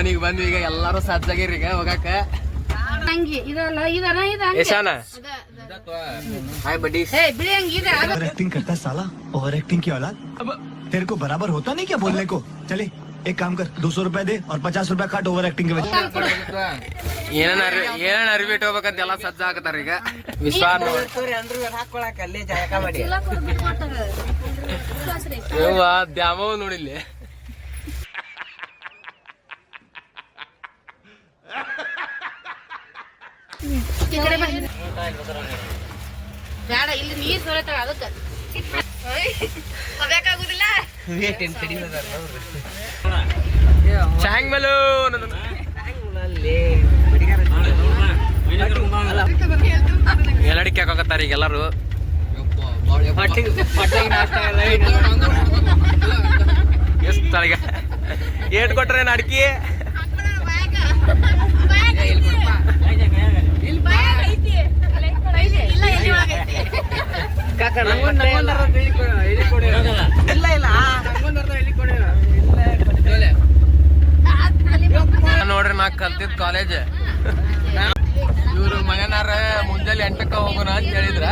ನೋಡ್ರಿ ನಮ್ ದೊಡ್ಡ ಮನಿಗ್ ಬಂದ್ವಿ ಈಗ ಎಲ್ಲಾರು ಸಜ್ಜಾಗಿರಿ ಈಗ ಹೋಗಾಕ ಅಂಗಿ ಇದಲ್ಲ ಇದನ ಇದ ಯಶಾನ ಹಾಯ್ ಬಡ್ಡಿ ಏ ಬಿಳಿ ಅಂಗಿ ಇದೆ ಅದು ओवर एक्टिंग करता है साला ओवर एक्टिंग की औलाद अब तेरे को बराबर होता नहीं क्या बोलने को चले एक काम कर दो सौ रुपए दे और पचास रुपए काट ओवर एक्टिंग के वजह ಏನೇನ್ ಅರಿ ಏನೇನ್ ಅರಿವಿ ಇಟ್ಕೋಬೇಕಂತ ಎಲ್ಲ ಸಜ್ಜ ಹಾಕತಾರ ಈಗ ವಿಶ್ವಾಸ ಚೀಲ ಕೊಡ್ಬೇಕು ಕೊಟ್ಟಾಗ. ಸಾಸ್ರಿ. ಇವ ದ್ಯಾಮವ್ ನೋಡಿಲ್ಲಿ ಈ ಕಡೆ ಬಾ. ಬೇಡ ಇಲ್ಲಿ ನೀರ್ ಸೊರತಾಳ ಅದಕ್ಕ. ಹೋಗ್ಬೇಕಾಗುದಿಲ್ಲ ಚಾಂಗ್ ಮೇಲು ಎಲ್ಲಡಿಕೆ ಹಾಕೋಕತ್ತಾರ ಈಗ ಎಲ್ಲರೂ ಎಷ್ಟು ತಳಗ? ಏಟ್ ಕೊಟ್ರೇನು ಅಡ್ಕಿ? ನೋಡ್ರಿ ನಾ ಕಲ್ತಿದ್ ಕಾಲೇಜ್ ಇವ್ರು ಮನೆನಾರ ಮುಂಜಾನೆ ಎಂಟಕ್ಕ ಹೋಗೋಣ ಅಂತ ಹೇಳಿದ್ರ.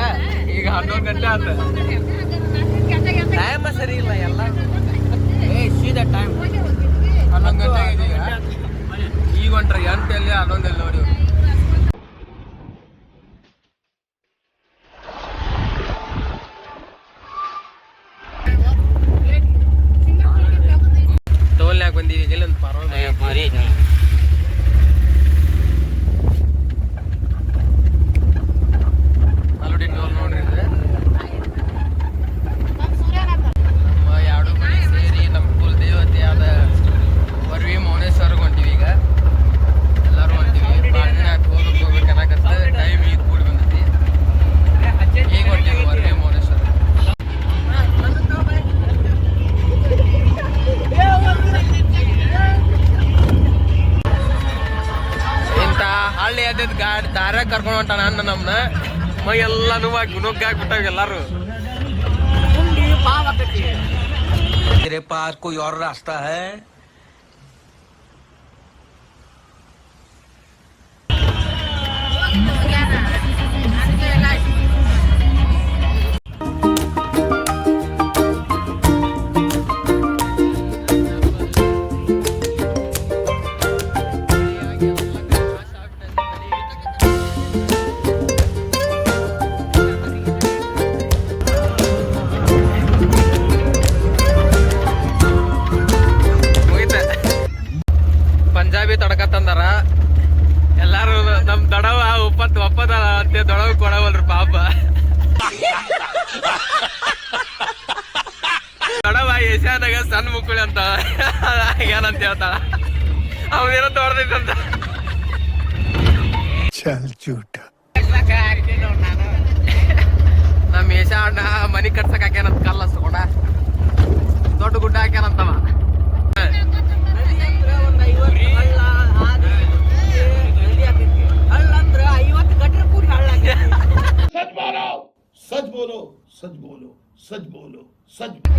ಈಗ ಹನ್ನೊಂದು ಗಂಟೆ ಆತ. ಟೈಮ್ ಸರಿ ಇಲ್ಲ ಎಲ್ಲ. ಹನ್ನೊಂದು ಗಂಟೆ ಈಗ. ಹೊಂಟ್ರಿ ಎಂಟಲ್ಲಿ ಹನ್ನೊಂದಲ್ಲಿ ನೋಡಿ. મારી જ ದಾರ್ಯಾಗ ಕರ್ಕೊಂಡು ಹೊಂಟ ನಾನು ನಮ್ನ. ಮೈ ಎಲ್ಲ ನೋವಾಗಿ ನುಗ್ಗಾಗ್ಬಿಟ್ಟಾವ ಎಲ್ಲಾರು. ಪಾರ್ಕು ಯಾರ ರಾಸ್ತಾ ಹೇ? ಆದಾಗ ಸಣ್ಣ ಮುಕ್ಕಳಿ ಅಂತ. ಏನಂತ ಹೇಳ್ತಾಳ? ಅವನೇನೋ ತೋರ್ದೈತಂತ ಚಲ್ ಚೂಟ. ನಮ್ಮ ಯಶ ಅಣ್ಣ ಮನಿ ಕಟ್ಸಕ್ ಹಾಕ್ಯಾನಂತ ಕಲ್ಲ ಸೋಡ ದೊಡ್ಡ ಗುಡ್ಡ ಹಾಕ್ಯಾನಂತವ. ಸಜ್ ಬೋಲೋ ಸಜ್ ಬೋಲೋ ಸಜ್ ಬೋಲೋ सज्ज.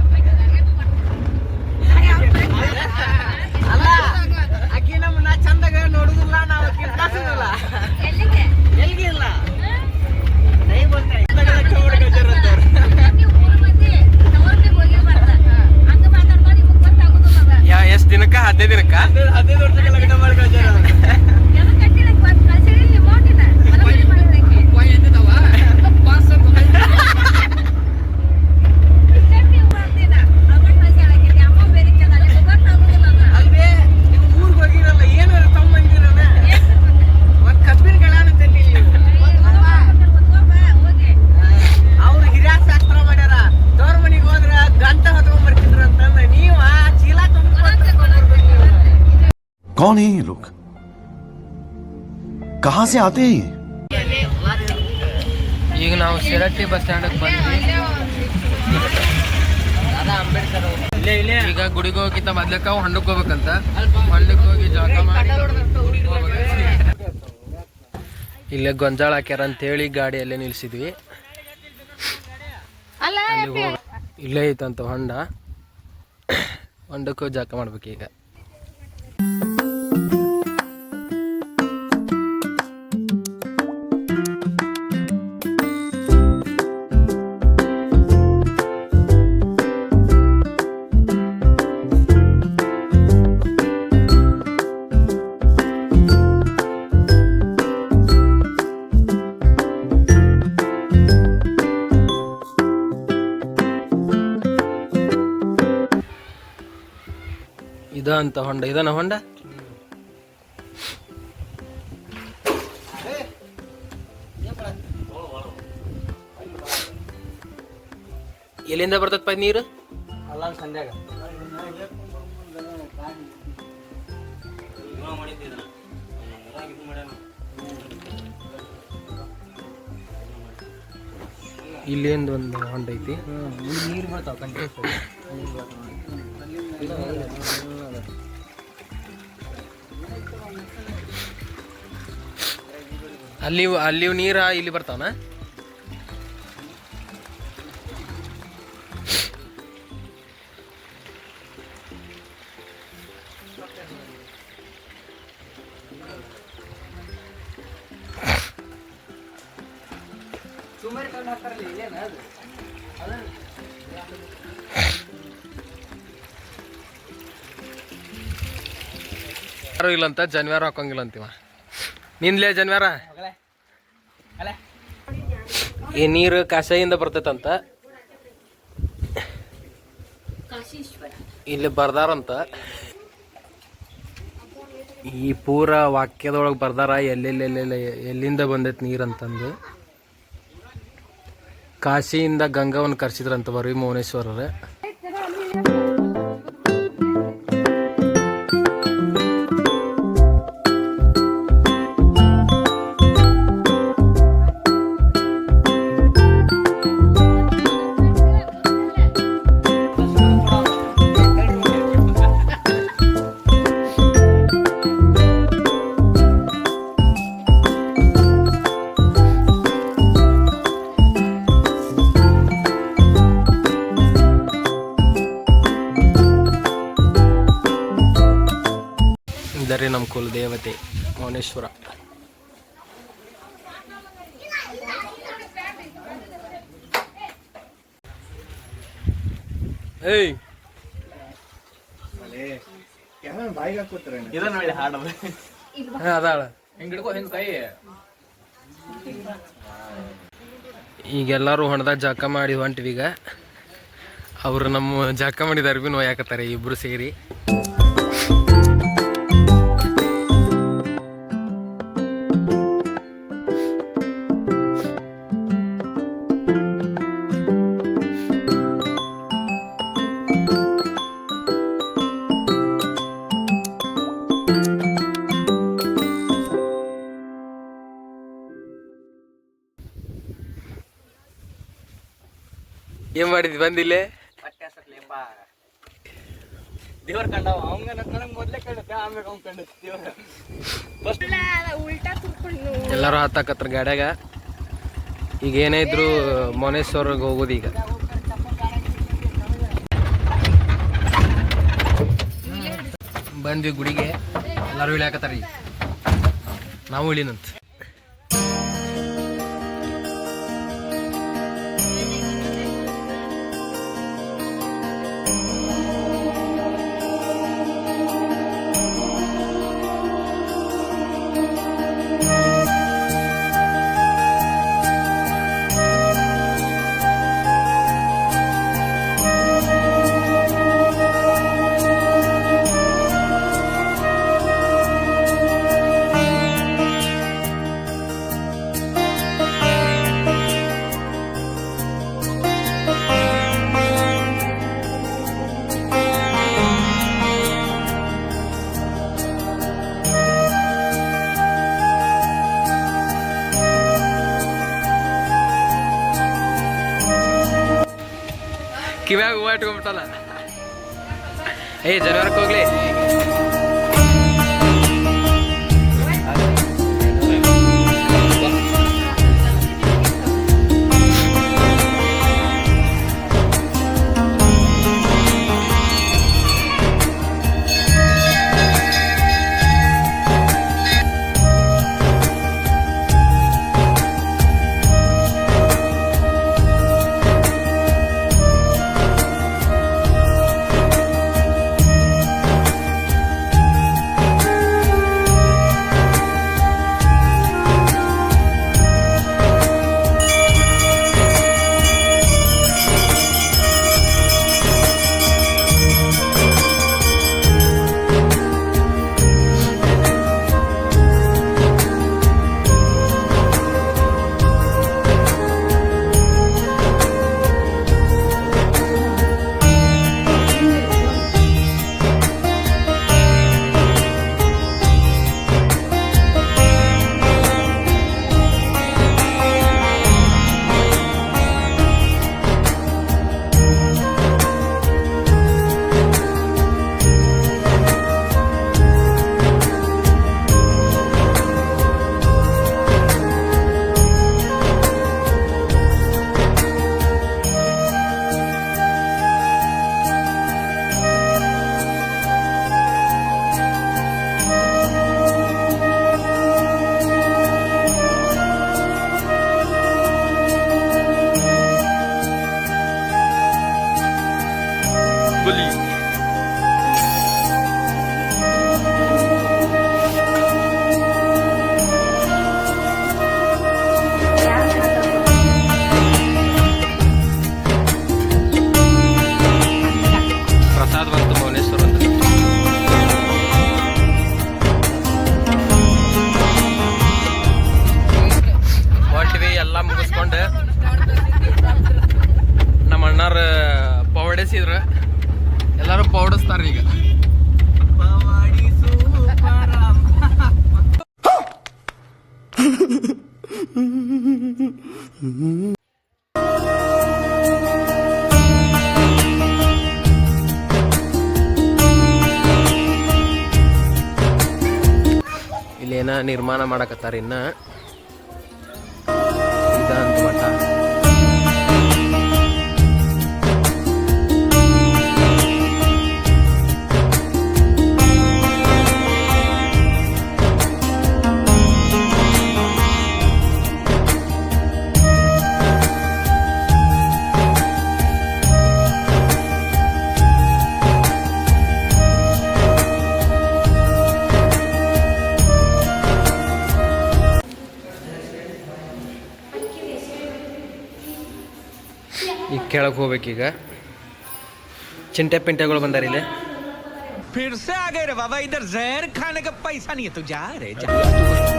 कौन है ये लोग कहां से आते हैं ये ಈಗ ನಾವು ಶಿರಟ್ಟಿ ಬಸ್ ಸ್ಟ್ಯಾಂಡ್ ಬಂದ್ವಿ ಈಗ ಗುಡಿಗೆ ಹೋಗಿಂತ ಮೊದ್ಲಕ್ಕ ಹೊಂಡಕ್ ಹೋಗ್ಬೇಕಂತ ಹೊಂಡಕ್ ಹೋಗಿ ಜಳಕ ಮಾಡಿ ಹೋಗ್ಬೇಕು. ಇಲ್ಲೇ ಗೊಂಜಾಳ ಹಾಕ್ಯಾರ ಅಂತ ಹೇಳಿ ಗಾಡಿ ಅಲ್ಲೇ ನಿಲ್ಸಿದ್ವಿ ಅಲ್ಲ ಅಲ್ಲಿ ಹೋಗ ಇಲ್ಲೇ ಐತಂತ ಹೊಂಡ ಹೊಂಡಕ್ಕೆ ಹೋಗಿ ಜಳಕ ಮಾಡ್ಬೇಕು ಈಗ ಅಂತ ಹೊಂಡ ಇದನ್ನ ಹೊಂಡ. ಎಲ್ಲಿಂದ ಬರ್ತದಪ್ಪ ನೀರು? ಇಲ್ಲಿಂದ ಒಂದು ಹೊಂಡ ಐತಿ. ನೀರು ಬರ್ತಾವ ಕಂಟಿನ್ಯೂಸ್ ಅಲ್ಲಿ ಅಲ್ಲಿ ನೀರ ಇಲ್ಲಿ ಬರ್ತಾವನ? ಯಾರು ಇಲ್ಲಂತ ಜನ್ವಾರ ಹಾಕಂಗಿಲ್ಲ ಅಂತೀವ? ನಿಂದ್ಲೇ ಜನ್ವಾರ? ಈ ನೀರು ಕಾಶಿಯಿಂದ ಬರ್ತೈತಂತ. ಇಲ್ಲಿ ಬರ್ದಾರಂತ. ಈ ಪೂರ ವಾಕ್ಯದೊಳಗೆ ಬರ್ದಾರ, ಎಲ್ಲೆಲ್ಲೆಲ್ಲೆಲ್ಲ, ಎಲ್ಲಿಂದ ಬಂದೈತೆ ನೀರಂತಂದು. ಕಾಶಿಯಿಂದ ಗಂಗಾವನ್ನು ಕರ್ಸಿದ್ರಂತ ಬರ್ರಿ ಮೌನೇಶ್ವರರ. ಇದರಿ ನಮ್ಮ ಕುಲ ದೇವತೆ ಮೌನೇಶ್ವರ. ಏಯ್! ಈಗೆಲ್ಲರೂ ಹೊಣದಾಗ ಜಾಕ ಮಾಡಿ ಹೊಂಟಿವಿ ಈಗ ಅವ್ರು ನಮ್ಮ ಜಾಕ ಮಾಡಿದ ಅರ್ಬಿ ನೋಯಾಕತ್ತಾರೆ ಇಬ್ರು ಸೇರಿ. ಏನ್ ಮಾಡಿದ್ವಿ ಬಂದಿಲ್ಲೇ ದೇವ್ರ ಕಂಡವ ಅವಂಗ ನನಗೆ ಮೊದ್ಲೇ ಕಂಡತ್ತೆ ಆಮೇಲೆ ಅವ್ನ್ ಕಂಡತ್ತೆ ದೇವ್ರ. ಫಸ್ಟ್ ಉಲ್ಟಾ ತುರ್ಕೊಂಡು ಎಲ್ಲರೂ ಹತ್ತಾಕತ್ರ ಗಾಡ್ಯಾಗ. ಈಗ ಏನೇ ಇದ್ರು ಮೌನೇಶ್ವರ್ಗೆ ಹೋಗೋದು ಈಗ. ಬಂದ್ವಿ ಗುಡಿಗೆ. ಎಲ್ಲರೂ ಇಳಿಯಾಕತ್ತಾರ ಈಗ. ನಾವು ಇಳಿನಂತ. ಕಿವ್ಯಾಗ ಹೂವ ಇಟ್ಕೊಂಡ್ಬಿಟ್ಟಲ್ಲ? ಏ ಜನವರಕ್ಕೆ ಹೋಗ್ಲಿ. ಏನ ನಿರ್ಮಾಣ ಮಾಡಕತ್ತಾರ ಇನ್ನ? ಕೆಳಗೆ ಹೋಗ್ಬೇಕೀಗ ಚಿಂಟೆ ಪಿಂಟೆಗಳು ಬಂದಾರ ಇಲ್ಲಿ फिर से आ गए रे बाबा इधर जहर खाने का पैसा नहीं है तू जा रे जा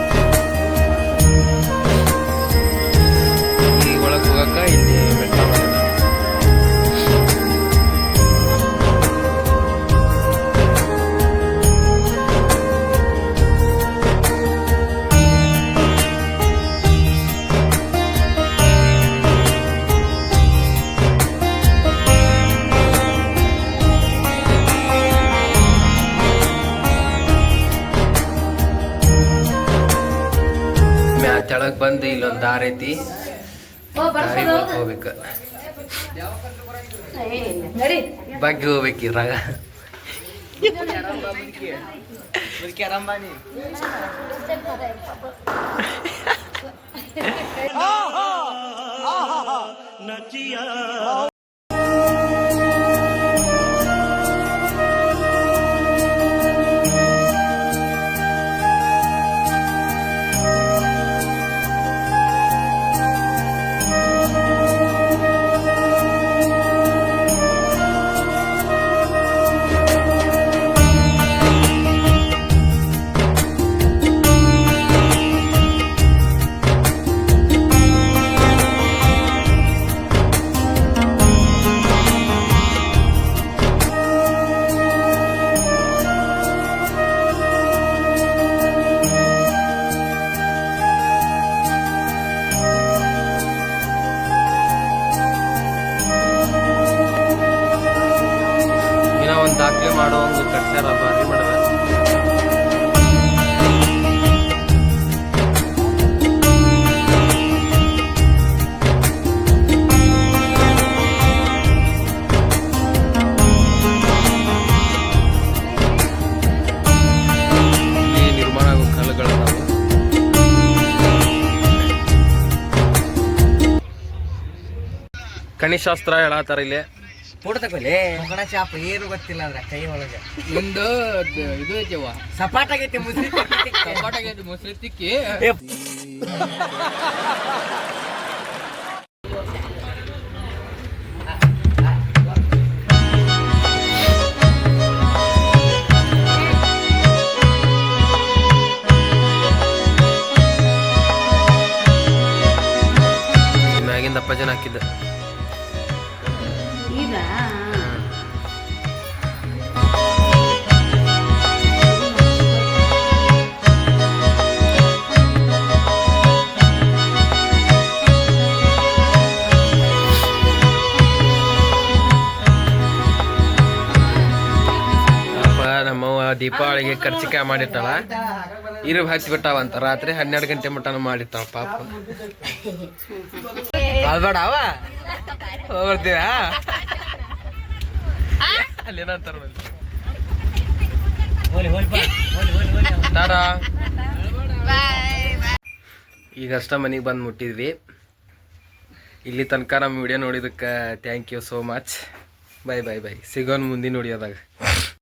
ಇಲ್ಲೊಂದು ದಾರಿ ಐತಿ ದಾರಿ ಒಳಗ್ ಹೋಗ್ಬೇಕ ಬಗ್ಗೆ ಹೋಗ್ಬೇಕು ಇದ್ರಾಗ ಏನೋ ಕಣಿಶಾಸ್ತ್ರ ಹೇಳತ್ತಾರ ಇಲ್ಲಿ? ಫೋಟೋ ತಗೊಳ್ಳಿ ಮಗನ ಶಾಪ್ ಏನು ಗೊತ್ತಿಲ್ಲ ಅಂದ್ರೆ ಕೈ ಒಳಗೆ. ಒಂದು ಇದು ಐತಿವ ಸಪಾಟ್ ಆಗೈತೆ ಮುಸ್ರಿ ಮುಸ್ಲಿ ತಿಕ್ಕಿ. ದೀಪಾವಳಿಗೆ ಕರ್ಚಿಕಾಯಿ ಮಾಡಿರ್ತಾಳ. ಇರು ಹಚ್ಚಿಬಿಟ್ಟಾವ ಬಿಟ್ಟಾವಂತ. ರಾತ್ರಿ ಹನ್ನೆರಡು ಗಂಟೆ ಮಟನ ಮಾಡಿರ್ತಾವ ಪಾಪ. ಅಲ್ಬೇಡ ಅವ. ಬರ್ತೀರಾ ಅಲ್ಲೇನಂತಾರ ಟಾಟಾ ಈಗಷ್ಟ ಮನೆಗೆ ಬಂದು ಮುಟ್ಟಿದ್ವಿ. ಇಲ್ಲಿ ತನಕ ನಮ್ಮ video ನೋಡಿದಕ್ಕೆ thank you so much bye bye bye ಸಿಗೋನ್ ಮುಂದಿನ ವಿಡಿಯೋದಾಗ.